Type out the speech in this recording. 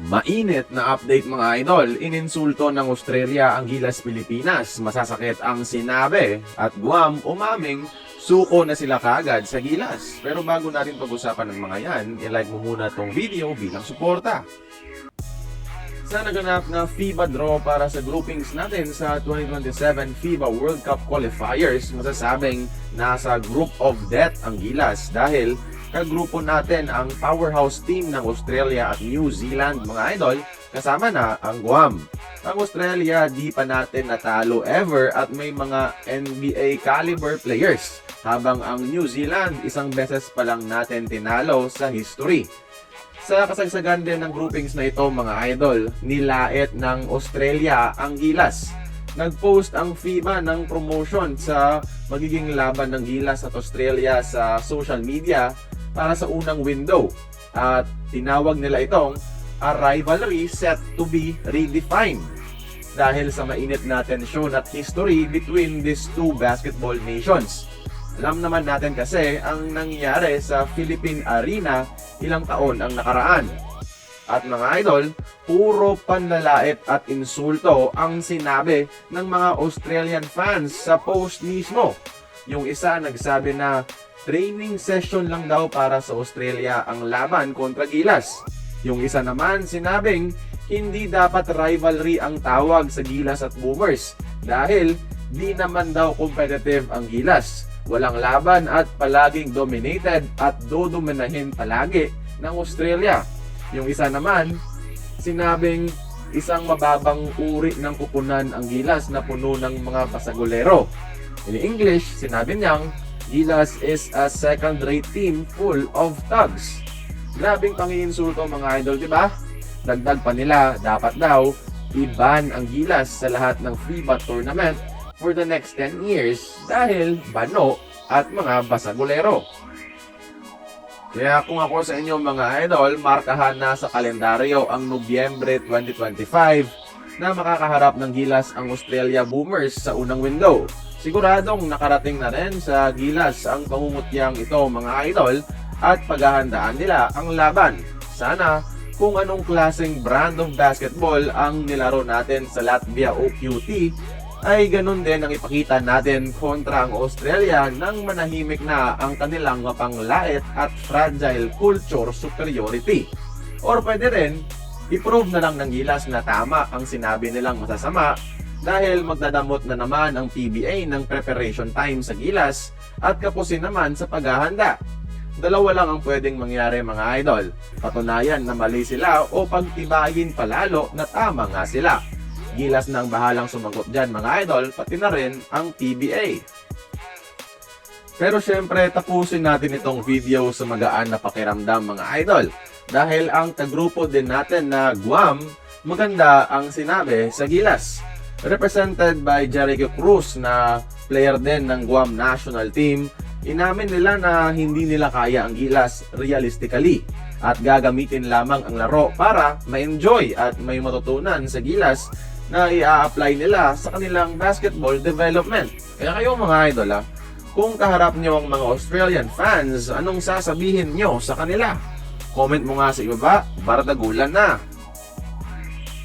Mainit na update mga idol, ininsulto ng Australia ang Gilas Pilipinas. Masasakit ang sinabi at Guam umaming suko na sila kagad sa Gilas. Pero bago natin pag-usapan ng mga yan, i-like mo muna tong video bilang suporta. Sa naganap na FIBA draw para sa groupings natin sa 2027 FIBA World Cup qualifiers, masasabing nasa group of death ang Gilas dahil kagrupo natin ang powerhouse team ng Australia at New Zealand mga idol, kasama na ang Guam. Ang Australia di pa natin natalo ever at may mga NBA caliber players, habang ang New Zealand isang beses pa lang natin tinalo sa history. Sa kasagsagan din ng groupings na ito mga idol, nilait ng Australia ang Gilas. Nag-post ang FIBA ng promotion sa magiging laban ng Gilas at Australia sa social media para sa unang window. At tinawag nila itong a rivalry set to be redefined. Dahil sa mainit na tensyon at history between these two basketball nations. Alam naman natin kasi ang nangyari sa Philippine Arena ilang taon ang nakaraan. At mga idol, puro panlalait at insulto ang sinabi ng mga Australian fans sa post mismo. Yung isa nagsabi na training session lang daw para sa Australia ang laban kontra Gilas. Yung isa naman sinabing hindi dapat rivalry ang tawag sa Gilas at Boomers dahil di naman daw competitive ang Gilas. Walang laban at palaging dominated at dodominahin palagi ng Australia. Yung isa naman, sinabing isang mababang uri ng kupunan ang Gilas na puno ng mga pasagulero. In English, sinabi niyang, Gilas is a second-rate team full of thugs. Grabing pangiinsulto mga idol, di ba? Dagdag pa nila, dapat daw, iban ang Gilas sa lahat ng FIBA tournament for the next 10 years dahil bano at mga basagulero. Kaya kung ako sa inyo mga idol, markahan na sa kalendaryo ang Nobyembre 2025 na makakaharap ng Gilas ang Australia Boomers sa unang window. Siguradong nakarating na rin sa Gilas ang pangumutyang ito mga idol at paghahandaan nila ang laban. Sana kung anong klaseng brand of basketball ang nilaro natin sa Latvia o QT ay ganun din ang ipakita natin kontra ang Australia nang manahimik na ang kanilang mapanglait at fragile culture superiority. Or pwede rin, i-prove na lang ng gilas na tama ang sinabi nilang masasama dahil magdadamot na naman ang PBA ng preparation time sa gilas at kapusin naman sa paghahanda. Dalawa lang ang pwedeng mangyari mga idol. Patunayan na mali sila o pagtibayin palalo na tama nga sila. Gilas na ang bahalang sumagot dyan mga idol, pati na rin ang PBA. Pero syempre, tapusin natin itong video sa magaan na pakiramdam mga idol. Dahil ang kagrupo din natin na Guam, maganda ang sinabi sa Gilas. Represented by Jericho Cruz na player din ng Guam national team, inamin nila na hindi nila kaya ang Gilas realistically at gagamitin lamang ang laro para ma-enjoy at may matutunan sa Gilas na i-apply nila sa kanilang basketball development. Kaya kayo mga idol ah, kung kaharap nyo ang mga Australian fans, anong sasabihin nyo sa kanila? Comment mo nga sa ibaba, bardagulan na!